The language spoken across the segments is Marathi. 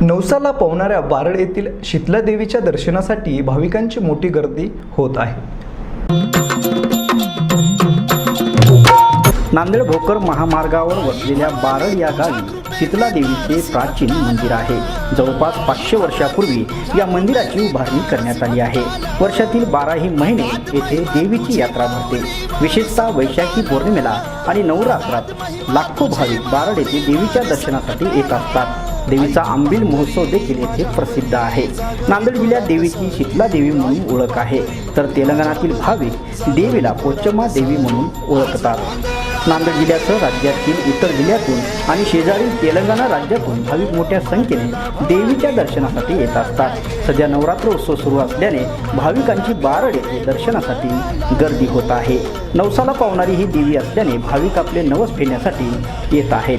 नवसाला पावणाऱ्या बारड येथील शीतला देवीच्या दर्शनासाठी भाविकांची मोठी गर्दी होत आहे. नांदेड भोकर महामार्गावर वसलेल्या बारड या गावी शीतला देवीचे प्राचीन मंदिर आहे. जवळपास पाचशे वर्षापूर्वी या मंदिराची उभारणी करण्यात आली आहे. वर्षातील बाराही महिने येथे देवीची यात्रा भरते. विशेषतः वैशाखी पौर्णिमेला आणि नवरात्रात लाखो भाविक बारड येथे देवीच्या दर्शनासाठी येत असतात. देवीचा आंबील महोत्सव देखील येथे प्रसिद्ध आहे. नांदेड जिल्ह्यात देवीची शीतला देवी म्हणून ओळख आहे. तर तेलंगणातील भाविक देवीला पोचम्मा देवी म्हणून ओळखतात. नांदेड जिल्ह्यासह राज्यातील इतर जिल्ह्यातून आणि शेजारी तेलंगणा राज्यातून भाविक मोठ्या संख्येने देवीच्या दर्शनासाठी येत असतात. सध्या नवरात्र उत्सव सुरू असल्याने भाविकांची बारड येथे दर्शनासाठी गर्दी होत आहे. नवसाला पावणारी ही देवी असल्याने भाविक आपले नवस फेडण्यासाठी येत आहेत.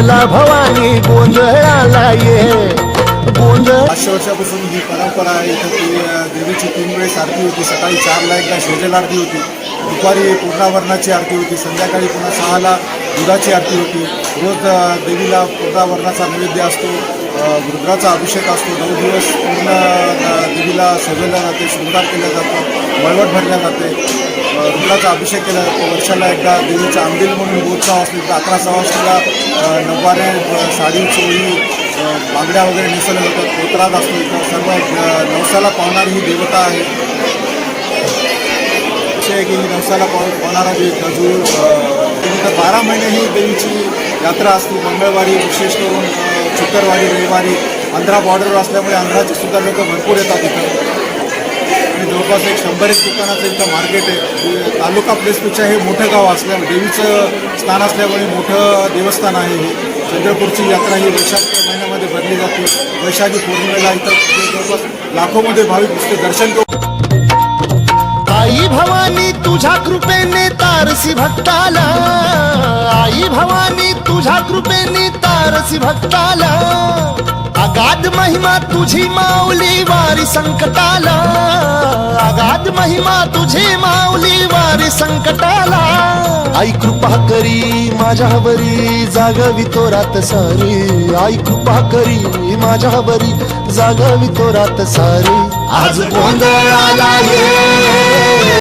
ये भवानी गोंधळाला ये. गोंधळ पाचशे वर्षापासून ही परंपरा आहे इथं ती देवीची तीन वेळेस आरती होती. सकाळी चारला एकदा शेजल आरती होती. दुपारी पूर्णावरणाची आरती होती. संध्याकाळी पुन्हा सहाला दुधाची आरती होती. रोज देवीला पूर्णावरणाचा नैवेद्य असतो रुद्राचा अभिषेक असतो. नऊ दिवस पूर्ण देवीला सजवल्या जाते शृंगार केला जातो मळवट भरल्या जाते. रुग्णाचा रुद्राचा अभिषेक केला जातो. वर्षाला एकदा देवीचा आंबील म्हणून बोधचा असतो तर अकरा सवासला नऊवारे अ, साडी चोळी बांगड्या वगैरे नेसवल्या जातात. पोत्रात असतो इथं. सर्व नवसाला पावणारी ही देवता आहे. असे आहे की ही नवसाला पाव पावणारा जे गजूळ अ, बारा महिने ही देवीची यात्रा असते. मंगळवारी विशेष करून शुक्रवारी रविवारी आंध्रा बॉर्डरवर असल्यामुळे आंध्राचे सुद्धा लोक भरपूर येतात इथं. आणि जवळपास एक शंभर एक दुकानाचं इथं मार्केट आहे. तालुका प्लेसपेक्षा हे मोठं गाव असल्यामुळे देवीचं स्थान असल्यामुळे मोठं देवस्थान आहे हे. चंद्रपूरची यात्रा ही वैशाख महिन्यामध्ये भरली जाते. वैशाखी पौर्णिमेला इथं जवळपास लाखोमध्ये भाविक नुसते दर्शन करू आई भवानी तुझ्या कृपेने तारसी भक्ताला. आई भवानी तुझ्या कृपेने तारसी भक्ताला. अगाध महिमा तुझी माऊली वारी संकटाला. अगाध महिमा तुझी माऊली वारी संकटाला. आई कृपा करी माझ्यावरी जागवी तो रात सारी. आई कृपा करी माझ्यावरी जागवी तो रात सारी. आज गोंधळाला ये.